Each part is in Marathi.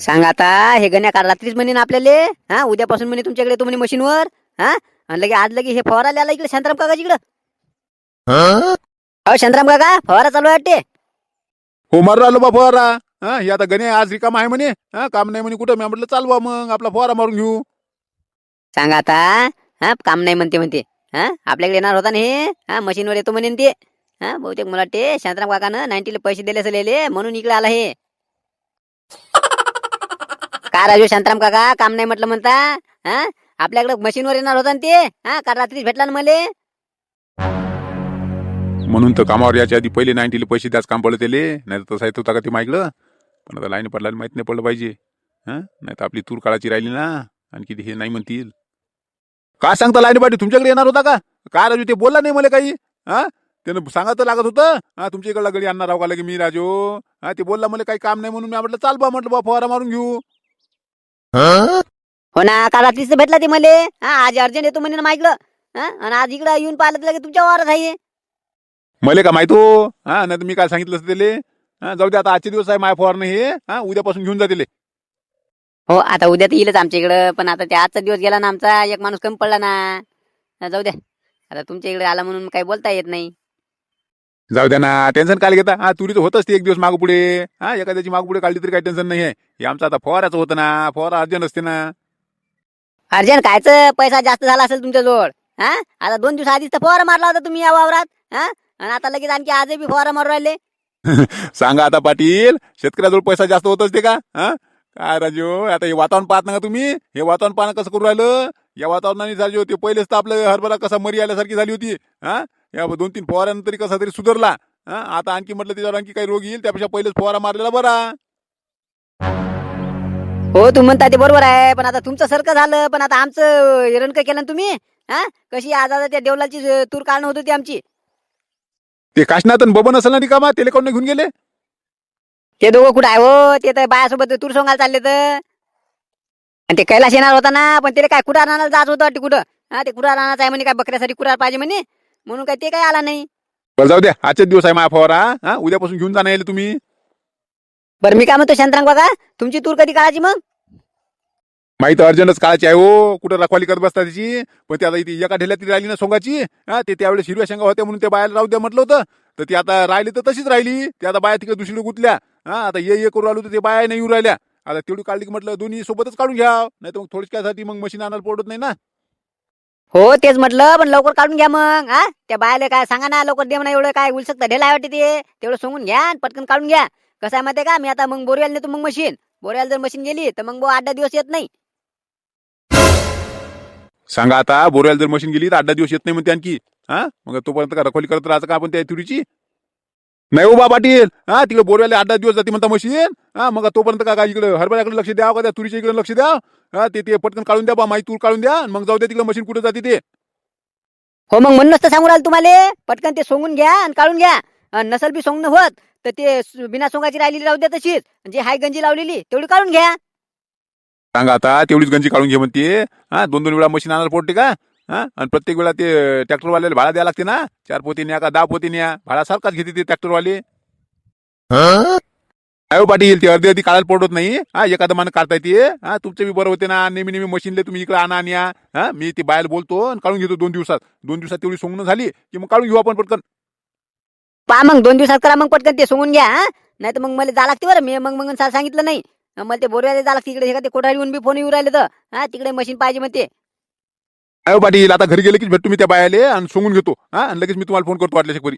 सांग आता हे गण्या काल रात्रीच म्हणे ना आपल्याला. हा उद्यापासून म्हणे तुमच्याकडे येतो म्हणे मशीनवर. हा आणि लगे आज लगे हे फवारा आला इकडे शांताराम काका इकडं. अहो शांताराम काका फवारा चालू आहे वाटते. हो मारू राहिलो बा फवारा. हा हे आता गणे आज रिकाम आहे म्हणे. हा काम नाही म्हणे कुठं? मी म्हटलं चालवा मग आपला फवारा मारून घेऊ. सांग आता हा काम नाही म्हणते म्हणते. हा आपल्याकडे येणार होता ना हे? हा मशीनवर येतो म्हणे ते. हा बहुतेक मला वाटते शांताराम काकानं नाईन्टीला पैसे दिले असेल याले, म्हणून इकडे आला हे. का राजू शांतराम काका काम नाही म्हटलं म्हणता? हा? आपल्याकडे मशीनवर येणार होता ना ते? हा? काल रात्रीच भेटला ना मले? म्हणून तर कामावर याच्या आधी पहिले नाईन्टीले पैसे द्याच काम पडलं त्याले. नाही तर तसं येत होता का ते मागलं पण आता लाईन पडला माहीत नाही पडलं पाहिजे. हा? नाही तर आपली तूर काळाची राहिली ना. आणखी ते हे नाही म्हणतील. का सांगता लाईन पाठी तुमच्याकडे येणार होता का? काय राजू ते बोलला नाही मला काही? हा? त्यानं सांगायचं तर लागत होतं? हा तुमच्या इकडला गडी आणणार आहो का लगे मी राजू? हा ते बोलला मला काही काम नाही म्हणून. मी म्हटलं चाल बा म्हटलं बा फवारा मारून घेऊ. हो ना काल रात्रीच भेटला ते मले. हा आज अर्जंट येतो म्हणे ना माईकडं हा आणि आज इकडं येऊन पाहिलं तर लगे तुमच्या वावरात आहे. मले का माहितो हा? नाही तर मी काय सांगितलं असतं त्याले. हा जाऊ दे आता आजचे दिवस आहे माय फवारणी हे. हा उद्यापासून घेऊन जातील हो आता उद्या तर येईलच आमच्या इकडं पण आता ते आजचा दिवस गेला ना आमचा एक माणूस कमी पडला ना. हा, जाऊ द्या आता तुमच्या इकडे आला म्हणून काही बोलता येत नाही. जाऊ द्या ना टेन्शन काय घेता? हा तुरीचं होतच ते एक दिवस मागं पुढे हा एखाद्याची मागं पुढे काढली तरी काही टेन्शन नाही आहे हे आमचं आता फवाराचं होतं ना फवारा अर्जंट असते ना. अर्जंट कायचं पैसा जास्त झाला असेल तुमच्या जवळ हा? आता दोन दिवस आधीच तर फवारा मारला होता तुम्ही या वावरात. हा? आणि आता लगेच आणखी आजही बी फवारा मारू राहिले. सांगा आता पाटील शेतकऱ्याजवळ पैसा जास्त होत असते का? हा? काय राजू आता हे वातावरण पाहत ना का तुम्ही. हे वातावरण पाहणं कसं करू राहिलं? या वातावरणाने राजू ते पहिलेच तर आपलं हरभरा कसा मरी आल्यासारखी झाली होती. हा? या दोन तीन फवाऱ्यानंतर तरी कसा तरी सुधारला. हा आता आणखी म्हटलं त्याच्यावर आणखी काही रोग येईल त्यापेक्षा पहिलेच फवारा मारलेला बरा. हो तुम्ही म्हणता ते बरोबर आहे पण आता तुमचं सारखं झालं पण आता आमचं हिरण काय केलं ना तुम्ही? हा? कशी आज आता त्या देवलाची तूर काढणं होत होती आमची? ते काशनाथ बबन असेल ना रिकामा त्याला कोण घेऊन गेले? ते दोघं कुठं आहे हो? ते तर बायासोबत तूर सोंगायला चालले तर. आणि ते कैलास येणार होता ना पण त्याला काय कुठार आणायला जात होतं वाटते कुठं? हा ते कुठार आणायचं आहे म्हणे काय बकऱ्यासाठी कुठार पाहिजे म्हणे? म्हणून काय ते काय आला नाही. बरं जाऊ द्या. आजचे दिवस आहे माझा फवारा. हा उद्यापासून घेऊन जाणं येईल तुम्ही. बरं मी काय म्हणतो शांतराम काका तुमची तूर कधी काढायची मग? माहिती अर्जंटच काळाची आहे हो. कुठं रखवाली करत बसता त्याची पण ते आता इथे एका ढेल्यात राहिली ना सोंगाची. हा ते त्यावेळेस हिरव्या शेंगा होत्या म्हणून त्या बायाला राहू द्या म्हटलं होतं. तर ती आता राहिली तर तशीच राहिली. ते आता बाया तिकडे दुसरीकडे गुतल्या. हा आता ये ये करू राहिलो तर ते बाया नाही येऊ राहिल्या. आता तेवढी काढली की म्हटलं दोन्ही सोबतच काढून घ्या. नाही तर मग थोडक्यासाठी मग मशीन आणायला पडत नाही ना. हो तेच म्हटलं पण लवकर काढून घ्या मग हा? त्या बायाला काय सांगा ना लवकर दे म्हणा एवढं काय उलसक ढेला वाटते ते. तेवढं सांगून घ्या आणि पटकन काढून घ्या. कसं आहे माहिती का? मी आता मग बोरव्याला नेतो मग मशीन बोरव्याला जर मशीन गेली तर मग आठ दहा दिवस येत नाही. सांगा आता बोरव्याला जर मशीन गेली तर आठ दहा दिवस येत नाही म्हणते आणखी. हा? मग तोपर्यंत का रखोली करत राहायचं का आपण त्या तुरीची? नाही हो बा पाटील. हा तिकडे बोरव्याला आठ दहा दिवस जाते म्हणता मशीन हा मग तोपर्यंत का काय इकडे हरभऱ्याकडे लक्ष द्या का त्या तुरीच्या इकडे लक्ष द्या. हा ते ते पटकन काढून द्या बा माई तूर काढून द्या मग जाऊ द्या तिकडे मशीन कुठे जाते ते. हो मग म्हणूनच तर सांगू राहिलो तुम्हाला. पटकन ते सोंगून घ्या आणि काढून घ्या. नसल बी सोंगणं होत तर ते स- बिना सोंगाची राहिलेली राहू द्या तशीच. जे हाय गंजी लावलेली तेवढी काढून घ्या. सांगा आता तेवढीच गंजी काढून घे म्हणते. हा दोन दोन वेळा मशीन आणायला पडते का? हा? आणि प्रत्येक वेळा ते ट्रॅक्टरवाल्याला भाडा द्यायला लागते ना? चार पोती न्या का दहा पोती न्या? भाडा सारखाच घेते ते ट्रॅक्टरवाले. अहो पाटील ते अर्धी अर्धी काढायला पडत नाही. हा एखादं मान काढता येते हा तुमचं बी बरं होते ना. नेहमी नेहमी मशीनले तुम्ही इकडे आणा न्या हा मी ती बाहेर बोलतो आणि काढून घेतो दोन दिवसात. दोन दिवसात तेवढी सोंगणं झाली की मग काढून घेऊ आपण पटकन. पहा मग दोन दिवसात करा मग पटकन ते सोंगून घ्या नाही तर मग मला जा लागते बरं. मी मग मग सा- सांगितलं नाही. मला ते बोरव्याला जा लागते. इकडे हे का ते कोठारी येऊन बी फोन येऊ राहिले तर. हा तिकडे मशीन पाहिजे म्हणते. अहो पाटील आता घरी गेले की भेटतो मी त्या बायाले आणि सोंगून घेतो. हा आणि लगेच मी तुम्हाला फोन करतो वाटल्या बरी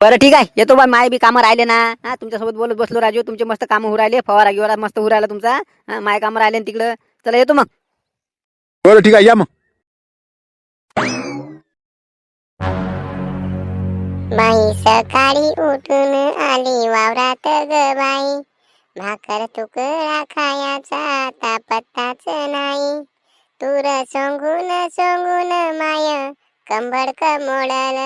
बरं ठीक आहे. येतो बा माय बी कामं राहिले ना. हा तुमच्यासोबत बोलत बसलो राजू. तुमचे मस्त कामं होऊ राहिले. फवारा गिवारा मस्त होऊ राहिला तुमचा. हा माय कामं राहिले ना तिकडं. चला येतो मग. बरं ठीक आहे या मग. बाई सकाळी उठून आली वावरात ग बाई. भाकर तुकडा खायाचा आता पत्ताच नाही. तुरा सोंगून सोंगून माय कंबड मोडल.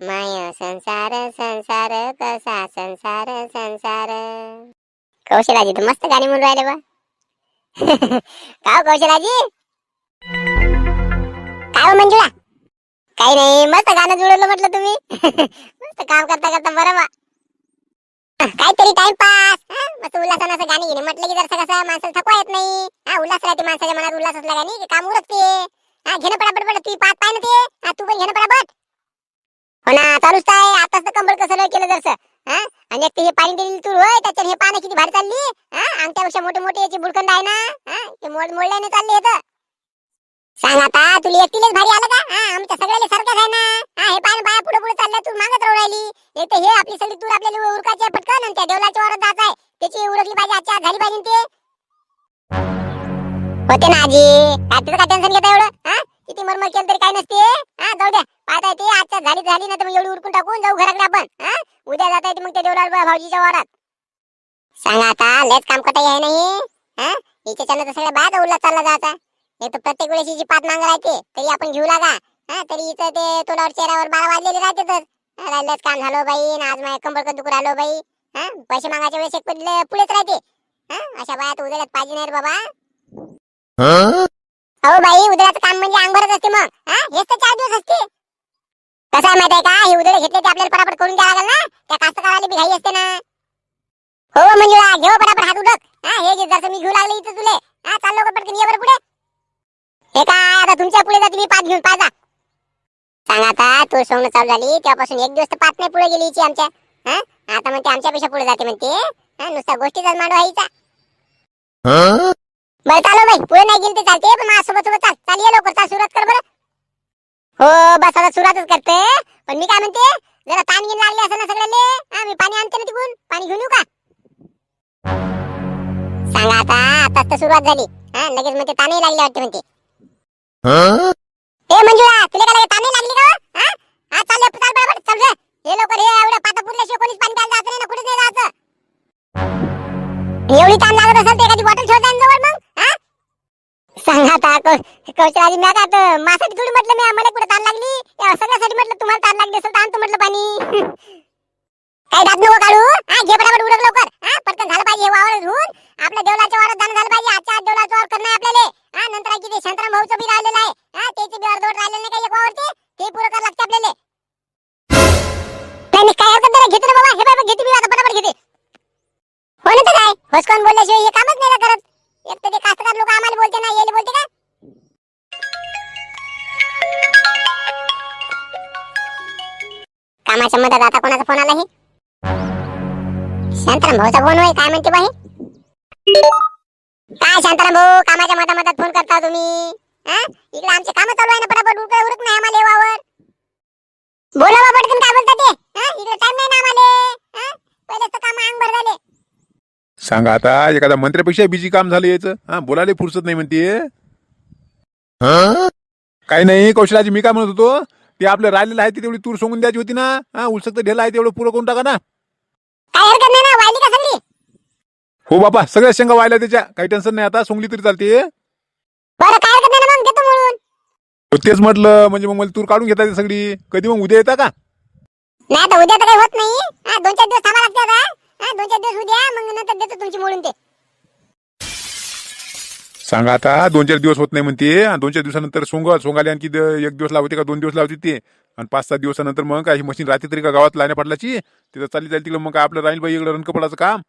माय संसार संसार कसा संसार संसार. कौशलाजी तू मस्त गाणी म्हणून राहिले बा. काय कौशलाजी? काय हो मंजुळा? काही नाही मस्त गाणं जुळवलं म्हटलं तुम्ही. मस्त काम करता करता बरं बा. काहीतरी टाइमपास. मस्त उल्हासानं असं गाणी घेणे म्हटलं की जर कसं माणसाला थकवा येत नाही. हा उल्हास राहते माणसाच्या मनात उल्हास असला गाणी काम उरकते हा घेणं पडापट पडत तू पाच पाय ना ते. हा तू पण घेणं पडापट हो ना चालूच आहे. आताच तर कंबळ कसं केलं जरस. हा? आणि एक ते हे पाणी दिलेली तूर होय त्याच्यात हे पानं किती भारी चालली. हा आमच्यापेक्षा मोठे मोठे याची बुडकंद आहे ना. हा ते मोड मोडल्याने चालले हे तर. सांग आता तुला एकटीलेच भारी आलं का? हा आमच्या सगळ्याला सारखंच आहे ना. हा हे पाय बाया पुढे पुढे चाललं तू मागत राहू राहिली. एक तर हे आपली सगळी तूर आपल्याला उरकायची आहे पटकन आणि त्या देवलाच्या वरात जात आहे. त्याची उरकली पाहिजे आजच्या आज झाली पाहिजे ते. होते ना आजी. काय तुझं काय टेन्शन घेता एवढं? हा? किती मरमर केलं तरी काय नसते. हा जाऊ द्या. पाहता येते आजच्या झाली झाली ना तर मग एवढी उरकून टाकून जाऊ घराकडे आपण. हा? उद्या जाता येते मग त्या देवला भाऊजीच्या वरात सांगा आता लयच काम करता आहे नाही. हा? हिच्याच्यानं तर सगळ्या बाहेर उरला चालला जायचा. एक तर प्रत्येक वेळेस हिची पाच नांग राहते. तरी आपण घेऊ लागा. हा तरी इथं ते तोंडावर चेहऱ्यावर बारा वाजलेले राहतेच राहिलंच काम झालो हो बाई. न आज माझ्या कंबर दुखू राहिलो हो बाई. हा पैसे मागायच्या वेळेस एक पडले पुढेच राहते. हा अशा बाया तर उद्याला पाहिजे नाही बाबा. अहो बाई उदळाचं काम म्हणजे अंगभरच असते मग. हा हेच तर चार दिवस असते. कसं आहे माहिती आहे का? हे उदळ घेतले ते आपल्याला पटापट करून द्यावं लागेल ना. त्या कास्तकाराला बी घाई असते ना. हो मंजुळा घेऊ हो पटापट हात उडक हा हे जे जसं मी घेऊ लागले इथं तुले. हा चाललो पटकन ये बरं पुढे. हे काय आता तुमच्यापुढे जाते मी पाच घेऊन पाच सांग आता तू सोंगणं चालू झाली तेव्हापासून एक दिवस तर पाच नाही पुढे गेली हिची आमच्या. हा? आता म्हणते आमच्यापेक्षा पुढे जाते म्हणते. हा नुसत्या गोष्टीचा मांडू आहे हिचा. बरं चालो बाई पुढे नाही गेली ते चालते पण माझ्यासोबत सोबत चाल. चाल ये लवकर चाल सुरुवात कर बरं. हो बस आता सुरुवातच करते. पण मी काय म्हणते जरा ताण घेऊन लागले असेल ना सगळ्याले हा मी पाणी आणते ना तिकून पाणी घेऊन येऊ का? सांगा आता आताच तर सुरुवात झाली. हा लगेच म्हणते ताणही लागले वाटते म्हणते. ए मंजुळा तुला काय लागे ताणही लागली का हो? हा? हा? चाल रे, चाल बरोबर चल रे. हे लवकर हे एवढं पाता पुरल्याशिवाय कोणीच पाणी प्यायला जात नाही ना कुठे नाही जायचं? एवढी ताण लागत असेल तर एखादी बॉटल ठेवता येईल जवळ मग हा? सांगा आता कौशलाजी मी आता आता माझ्यासाठी थोडी म्हटलं मी मला कुठे ताण लागली? सगळ्यासाठी म्हटलं तुम्हाला ताण लागली असेल ताण तू म्हटलं पाणी. काय दात नको काढू हा? घे पटापट उडक लवकर हा? पटकन झालं पाहिजे हे वावर धुवून. आपल्या देवलाच्या वावरात जाणं झालं पाहिजे आजच्या आज देवलाचं वावर करणं आपल्याला. नंतर आहे की ते शांताराम भाऊचं बी राहिलेलं आहे. हा त्याचे बी अर्धवट राहिलेलं नाही काही एक ते पुरं करावं लागते आपल्याला? नाही काय हरकत नाही घेते बाबा. हे बाबा घेते मी आता घेते. हो ना तर काय? बोलल्याशिवाय हे कामच नाही ना करत. एक तर ते कास्तकार लोक आम्हाला बोलते ना बोलते का? कामाच्या मदत आता कोणाचा फोन आला हे? शांताराम भाऊचा फोन होय काय म्हणते बाई? काय शांताराम भाऊ कामाच्या मधा मधात फोन करता तुम्ही? हा? इकडे आमचे काम चालू आहे ना पटापट उरक उरक नाही आम्हाला वावर बोला बा पटकन काय बोलता ते? हा? इकडे टाइम नाही ना आम्हाला. हा? पहिलेच तर काम अंग भर झाले. सांगा आता एखाद्या मंत्र्यापेक्षा बिजी काम झालं याचं. हा बोलायला फुरसत नाही म्हणते. काही नाही कौशलाजी मी काय म्हणत होतो ते आपलं राहिलेलं आहे ते तेवढी तूर सोंगून द्यायची होती ना. हा उलसक ढेला आहे तेवढं पुरं करून टाका ना. काय हरकत नाही ना? वाहिली का सगळी? हो बापा सगळ्या शेंगा व्हायला त्याच्या. काही टेन्शन नाही. आता सोंगली तरी चालते. बरं काय हरकत नाही ना मग? घेतो म्हणून हो, तेच म्हटलं म्हणजे मग मला तूर काढून घेता येते सगळी. कधी मग उद्या येता का? नाही आता उद्या तर काही होत नाही. हा दोन चार दिवस थांबा लागते आता हा दोन चार दिवस उद्या मग नंतर देतो तुमची मोडून ते. सांगा आता दोन चार दिवस होत नाही म्हणते. आणि दोन चार दिवसानंतर सोंग सोंगाले आणखी द- एक दिवस लावते का दोन दिवस लावते ते. आणि पाच सात दिवसानंतर मग काही मशीन राहते तरी का गावात लाण्या पडलाची तिथं चालली जाईल तिकडे मग काय आपलं राहील बाई इकडे रनकपडाचं काम?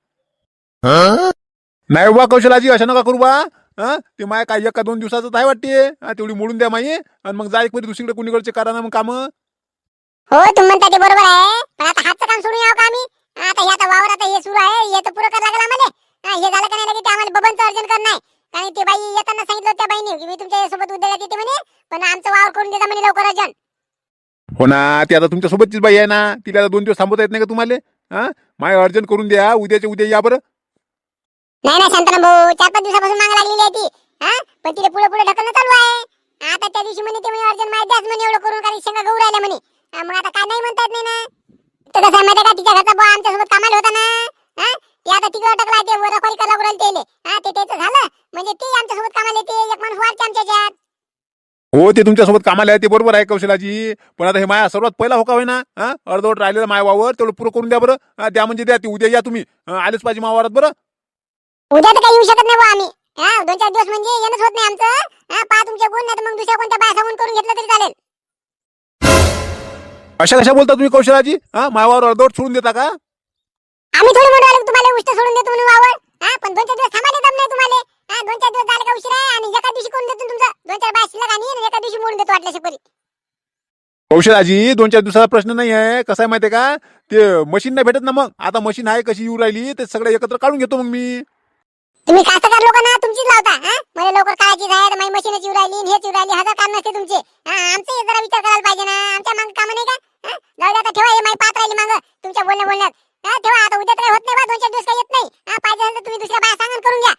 नाही बा कौशलाजी अशा नका करू बा हा? ते माय काय एका दोन दिवसाचं आहे वाटते. हा तेवढी मोडून द्या माई. आणि मग जाय परी दुसरीकडे कुणीकडचे करा ना मग काम. हो तुम्ही म्हणता ते बरोबर आहे. पण आता हातचं काम सोडून यावं का आम्ही? आता हे आता वावर आता हे सुरू आहे. हे तर पुरं करावं लागेल आम्हाला. हा, हे झालं का नाही लगे ते आम्हाला बबनचं अर्जन करणार आहे. कारण ते बाई येताना सांगितलं त्या बाईने की मी तुमच्यासोबत उद्याला येते म्हणे. पण आमचं वावर करून देता म्हणे लवकर अर्जन. हो ना ती आता तुमच्या सोबतचीच बाई आहे ना. तिला आता दोन दिवस थांबवता येत नाही का तुम्हाला? हा? माय अर्जंट करून द्या. उद्याच्या उद्या या बरं. नाही नाही शांताराम भाऊ चार पाच दिवसापासून माग लागलेली आहे ती. हा? पण तिथे पुढे पुढे ढकलणं चालू आहे. आता त्या दिवशी म्हणे ते म्हणे अर्जन माहिती द्याच म्हणे एवढं करून कारण शेंगा गहू राहिल्या म्हणे. हा, मग आता काय नाही म्हणतात नाही ना. तर कसं आहे माहिती आहे का? तिच्या घरचा बुवा आमच्यासोबत कामाला होता ना. हा? ते आता तिकडे अटकला ते रखवारी करायला लागू राहिले तेले हा ते त्याचं झालं. म्हणजे ते आमच्यासोबत कामाला येते एक माणूस वाढते आमच्या ह्याच्यात. हो ते तुमच्यासोबत कामाला आहे ते बरोबर आहे कौशलाजी. पण आता हे माया सर्वात पहिला होका होय ना हा? अर्धवट राहिलेलं माया वावर तेवढं पुरं करून द्या बरं. हा, द्या म्हणजे द्या ती उद्या या तुम्ही. हा, आलेच पाहिजे मावारात बरं. उद्या तर काही येऊ शकत नाही आम्ही. हा दोन चार दिवस म्हणजे येणंच होत नाही आमचं. हा पहा तुमचे गुण नाही तर मग दुसऱ्या कोणत्या बाया सांगून करून घेतलं तरी चालेल. अशा कशा बोलता तुम्ही कौशलाजी? हा मायावर अर्धवट सोडून देता का? आम्ही थोडी म्हणून राहिलो की तुम्हाला उष्ट सोडून देतो म्हणून वावर. हा पण दोन चार दिवस थांबायला दम नाही तुम्हाला. हा दोन चार दिवस झाले का उशीर आहे आणि एका दिवशी कोण देतो तुमचं? दोन चार बाय शिल्लक आणि एका दिवशी मोडून देतो वाटल्याशी परी कौशलाजी दोन चार दिवसाचा प्रश्न नाही आहे. कसं आहे माहितीये का? ते मशीन नाही भेटत ना मग. आता मशीन आहे कशी येऊ राहिली ते सगळं एकत्र काढून घेतो मग मी. तुम्ही कास्तकार लोक ना तुमचीच लावता हा? मला लवकर काळाची जाय माझी मशीन येऊ राहिली हे हेच राहिली हजार काम नसते तुमचे. आमचे जरा विचार करायला पाहिजे ना आमच्या मग काम नाही का? जाऊ दे आता ठेवा हे माही पात राहिली माग तुमच्या बोलण्या बोलण्यात. हा ठेवा आता उद्या तर होत नाही बा दोन चार दिवस काही येत नाही. हा पाहिजे असेल तर तुम्ही दुसऱ्या बाया सांगा करून घ्या.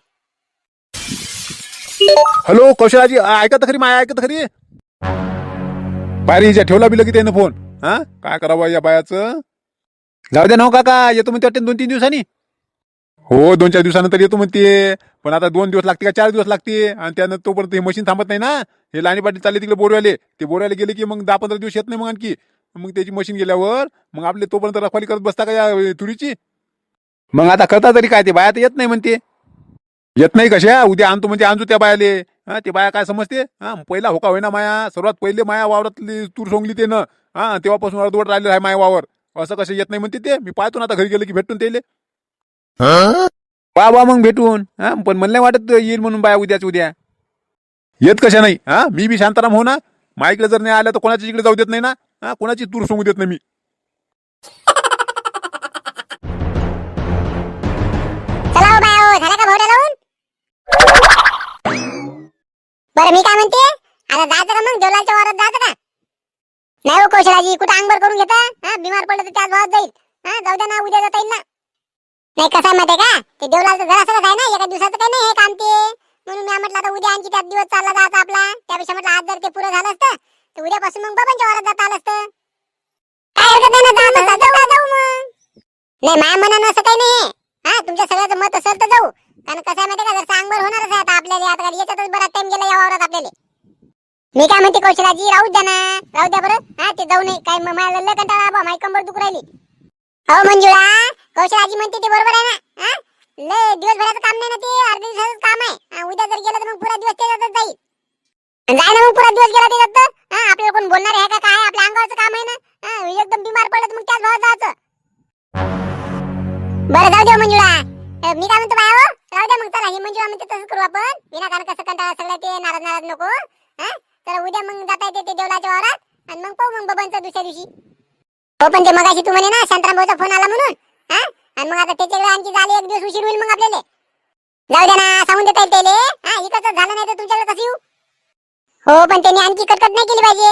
हॅलो कौशलाजी ऐकत खरी माया ऐकत खरी? बारी हिच्या ठेवला बिलं की त्यानं फोन. हा? काय करावं या बायाचं? जाऊ द्या ना हो, काका येतो मी वाटते दोन तीन दिवसांनी. हो दोन चार दिवसानंतर येतो म्हणते. पण आता दोन दिवस लागते का? चार दिवस लागते. आणि त्यानं तोपर्यंत हे मशीन थांबत नाही ना. हे लाणी पाटील चालले तिकडे बोरवाले. ते बोरवाले गेले की मग दहा पंधरा दिवस येत नाही मग आणखी. मग त्याची मशीन गेल्यावर मग आपले तोपर्यंत रखवाली करत बसता का या तुरीची? मग आता करता तरी काय ते? बाया तर येत नाही म्हणते. येत नाही कशा? उद्या आणतो म्हणजे आणतो त्या बायाले. हा ते बाया काय समजते? हा पहिला होका होईना माया. सर्वात पहिले माया वावरातली तूर सोंगली ते ना हा तेव्हापासून अर्धवट राहिले आहे माया वावर. असं कसं येत नाही म्हणते ते? मी पाहतो ना आता घरी गेलं की भेटून त्याले. बा बा मग भेटून हा? पण मला नाही वाटत येईल म्हणून बाया उद्याच उद्या. येत कशा नाही हा? मी बी शांताराम हो ना? माईकडे जर नाही आल्या तर कोणाच्या इकडे जाऊ देत नाही ना? हा? कोणाची तूर सोंगू देत नाही मी. चला हो बाया हो झाला का भावड्या लावून? बरं मी काय म्हणते? आता जायचं का मग देवलालच्या वारात जायचं का नाही हो कौशलाजी कुठं अंगभर करून घेता? हा? बिमार पडलं तर त्याच भावात जाईल. हा? जाऊ द्या ना उद्या जाता येईल ना. नाही कसं आहे माहितीये का? ते देवलालचं जरा सगळं आहे ना एका दिवसाचं काही नाही हे काम ते. म्हणून मी म्हटलं आता उद्या आणखी त्यात दिवस चालला जायचा आपला. त्यापेक्षा म्हटलं आज जर ते पुरं झालं असतं तर उद्यापासून मग बाबांच्या वारात जाता आलं असतं. काय हरकत नाही ना जाऊ मग, जाऊ जाऊ मग. नाही माया मनानं असं काही नाही. हा तुमच्या सगळ्याचं मत असेल तर जाऊ. कारण कसं आहे माहिती का जर सांगभर होणारच आहे आता आपल्याला आता याच्यातच बराच टाइम गेला या वावरात आपल्याला. मी काय म्हणते कौशलाजी राहू द्या ना. राहू द्या बरं. हा ते जाऊ नये. काय म- मला लय कंटाळा बा माझी कंबर दुख राहिली. हो मंजुळा कौशलाजी म्हणते ते बरोबर आहे ना? हा? लय दिवसभराचं काम नाही ना ते अर्ध्या दिवसाचं काम आहे. उद्या जर गेलं तर मग पुरा दिवस त्याच्यातच जाईल. जाय ना मग पुरा दिवस गेला त्याच्यात तर. हा आपल्याला कोण बोलणार आहे का काय? आपल्या अंगावरचं काम आहे ना? हा एकदम बिमार पडलं तर मग त्याच भावात जायचं. बरं जाऊ द्या हो मंजुळा. मी काय म्हणतो बाया हो? राहू द्या मग चला. हे मंजुळा म्हणते तसंच करू आपण. विनाकारण कसं कंटाळा सगळं ते नाराज नाराज नको. हा? तर उद्या मग जाता येते ते देवलाच्या वावरात. आणि मग पाहू मग बबनचं दुसऱ्या दिवशी. हो पण ते मगाशी तू म्हणे ना शांताराम भाऊचा फोन आला म्हणून. हा? आणि मग आता त्याच्याकडे आणखी झाले एक दिवस उशीर होईल मग आपल्याला. जाऊ द्या ना सांगून देता येईल त्याले. हा इकडचं झालं नाही तर तुमच्याकडे कसं येऊ? हो पण त्यांनी आणखी कटकट नाही केली पाहिजे.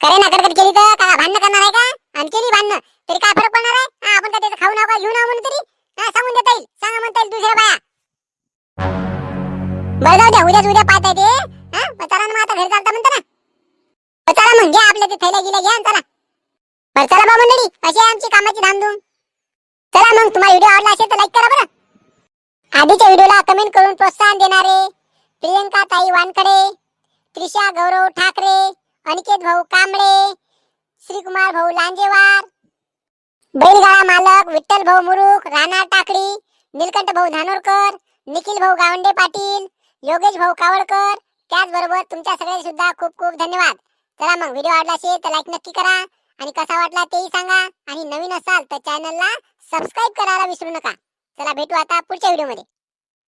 करे ना कटकट केली तर का भांडणं करणार आहे का? आणि केली भांडणं तरी काय फरक पडणार आहे? हा, आपण काय त्याचं खाऊ नका घेऊ नका म्हणून तरी. हा सांगून देता येईल. सांगा म्हणता येईल दुसऱ्या बाया. बरं जाऊ द्या उद्याच उद्या पाहता येते. हा मग चला ना मग आता घरी चालता म्हणता ना. मग चला मग घ्या आपल्या ते थैल्या गिल्या घ्या चला. बरं चला बा मंडळी अशी आहे आमची कामाची धामधूम. चला मग तुम्हाला व्हिडिओ आवडला असेल तर लाईक करा बरं. आधीच्या व्हिडिओला कमेंट करून प्रोत्साहन देणारे प्रियंका ताई वानकडे त्रिशा गौरव ठाकरे अनिकेत भाऊ कांबळे श्रीकुमार भाऊ लांजेवार बैलगाळा मालक विठ्ठल भाऊ मुरुख राणा टाकळी निलकंठ भाऊ धानोरकर निखिल भाऊ गावंडे पाटील योगेश भाऊ कावडकर त्याचबरोबर तुमच्या सगळे सुद्धा खूप खूप धन्यवाद. चला मग व्हिडिओ आवडला असेल तर लाईक नक्की करा. आणि कसा वाटला तेही सांगा. आणि नवीन असाल तर चॅनलला सबस्क्राईब करायला विसरू नका. चला भेटू आता पुढच्या व्हिडिओमध्ये